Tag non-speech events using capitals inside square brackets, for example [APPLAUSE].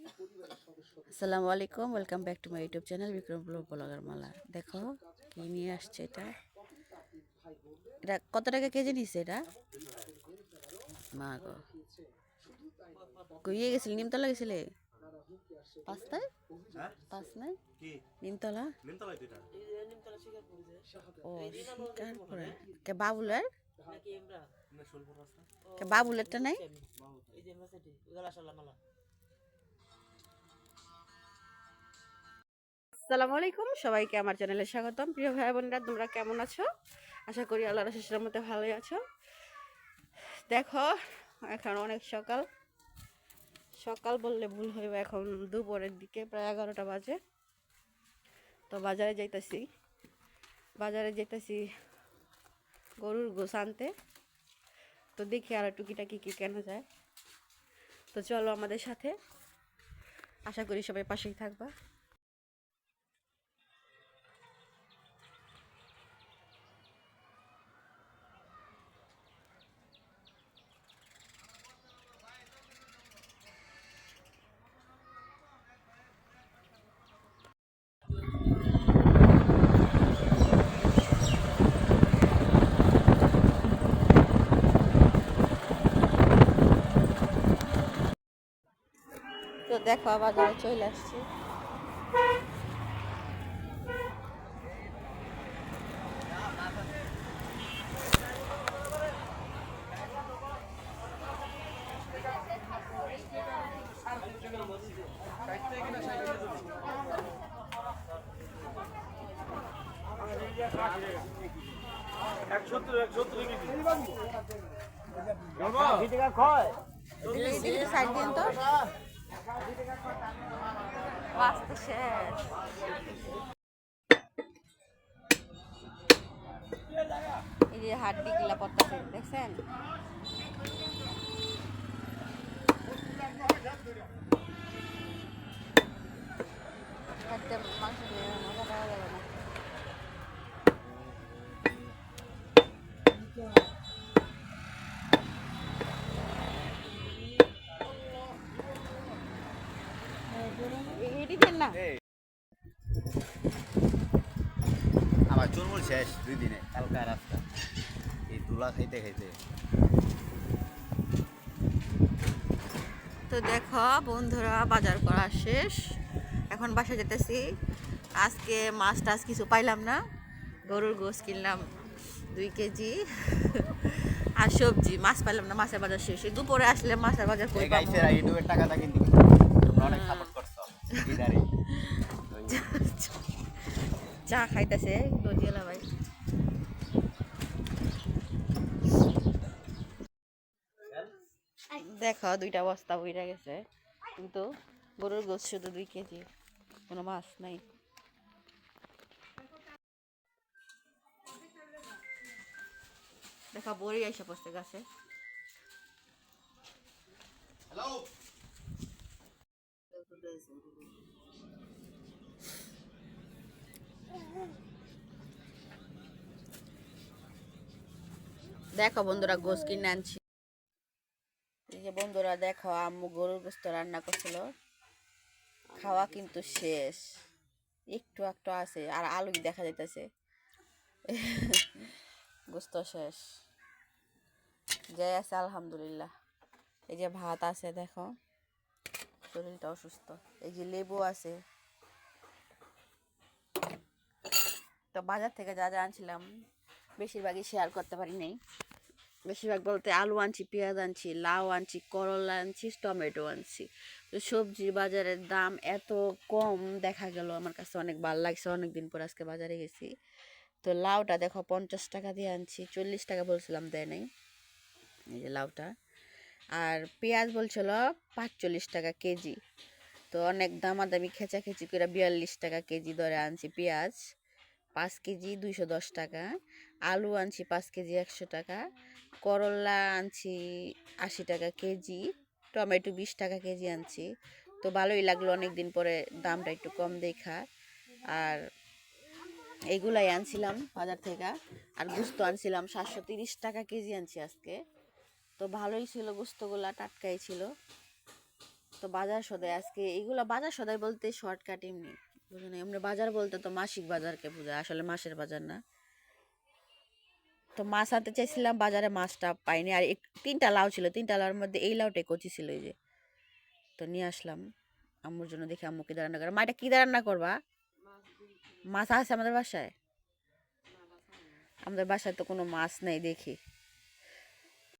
আসসালামু আলাইকুম welcome back to my YouTube channel Bikram vlog vlogger মালা দেখো কি নিয়ে আসছে এটা? এটা কত টাকা কেজি নিচ্ছে এটা? মা গো কইয়ে গেছিলে নিমতলা গেছিলে? পাঁচটায় হ্যাঁ? পাঁচ নাই কি? নিমতলা? ও কে বাবুলের? কে বাবুলেরটা নাই? আসসালামু আলাইকুম। সবাইকে আমার চ্যানেলে স্বাগতম। প্রিয় ভাই বোনেরা, তোমরা কেমন আছো? আশা করি আল্লাহ রসের মতো ভালোই আছো। দেখো, এখন অনেক সকাল। সকাল বললে ভুল হইবে, এখন দুপুরের দিকে প্রায় এগারোটা বাজে। তো বাজারে যাইতেছি। বাজারে যেতেছি গরুর গোস আনতে। তো দেখি আর টুকিটাকি কি কেনা যায়। তো চলো আমাদের সাথে। আশা করি সবাই পাশেই থাকবা। দেখো বাজারে চলে আসছি। সাইড দিন তো। বাঁচতে শেষ। এই যে হাড্ডি গিলা পড়তেছে দেখছেন? আমার চুরমুল শেষ দুই দিনে কালকা রাস্তা। এই তুলা খাইতে খাইতে। তো দেখো বন্ধুরা বাজার করা শেষ। এখন বাসা যেতেছি। আজকে মাছ টাছ কিছু পাইলাম না। গরুর গোস কিনলাম দুই কেজি। আর সবজি মাছ পাইলাম না মাছের বাজার শেষ। দুপুরে আসলে মাছের বাজার পাবো? টাকাটা কিন্তু অনেক সাপোর্ট করছ। [LAUGHS] চা খাইতেছে দজিয়ালা ভাই। দেখো, দুইটা বস্তা বইরা গেছে, কিন্তু গরুর গোস শুধু দুই কেজি, কোনো মাছ নাই। দেখা, বড়ি আইসা পড়ছে গাছে। দেখো বন্ধুরা গোস কিনে আনছি। এই যে বন্ধুরা দেখো আম্মু গরুর গোস্ত রান্না করছিল। খাওয়া কিন্তু শেষ। একটু একটু আছে, আর আলু দেখা যাইতেছে। গোস্ত শেষ। যাই আছে, আলহামদুলিল্লাহ। এই যে ভাত আছে, দেখো। শরীরটা অসুস্থ। এই যে লেবু আছে। তো বাজার থেকে যা যা আনছিলাম, বেশিরভাগই শেয়ার করতে পারি নাই। বেশিরভাগ বলতে আলু আনছি, পেঁয়াজ আনছি, লাউ আনছি, করলা আনছি, টমেটো আনছি। তো সবজির বাজারের দাম এত কম দেখা গেল আমার কাছে অনেক ভালো লাগছে। অনেক দিন পর আজকে বাজারে গেছি। তো লাউটা দেখো পঞ্চাশ টাকা দিয়ে আনছি, চল্লিশ টাকা বলছিলাম দেয় নাই, এই যে লাউটা। আর পেঁয়াজ বলছিল পাঁচচল্লিশ টাকা কেজি। তো অনেক দামাদামি, খেঁচাখেচি করে বিয়াল্লিশ টাকা কেজি দরে আনছি পেঁয়াজ। পাঁচ কেজি দুইশো দশ টাকা, আলু আনছি পাঁচ কেজি একশো টাকা, করলা আনছি আশি টাকা কেজি, টমেটো বিশ টাকা কেজি আনছি। তো ভালোই লাগল অনেক দিন পরে দামটা একটু কম দেখা। আর এইগুলাই আনছিলাম বাজার থেকে। আর গুস্ত আনছিলাম সাতশো তিরিশ টাকা কেজি আনছি আজকে। তো ভালোই ছিল গুস্তগুলা, টাটকাই ছিল। তো বাজার সদাই আজকে এইগুলো বাজার সদাই বলতে শর্টকাট এমনি। বুঝলেন এমনি বাজার বলতে তো মাসিক বাজারকে বোঝায়, আসলে মাসের বাজার না। তো মাছ আনতে চাইছিলাম, বাজারে মাছটা পাইনি। আর তিনটা লাউ ছিল, তিনটা লাউর মধ্যে এই লাউটাই কচি ছিল এই যে। তো নিয়ে আসলাম আম্মুর জন্য দেখি আম্মু কী রান্না করে। মা, এটা কী রান্না করবা? মাছ আছে আমাদের বাসায়? আমাদের বাসায় তো কোনো মাছ নেই দেখি।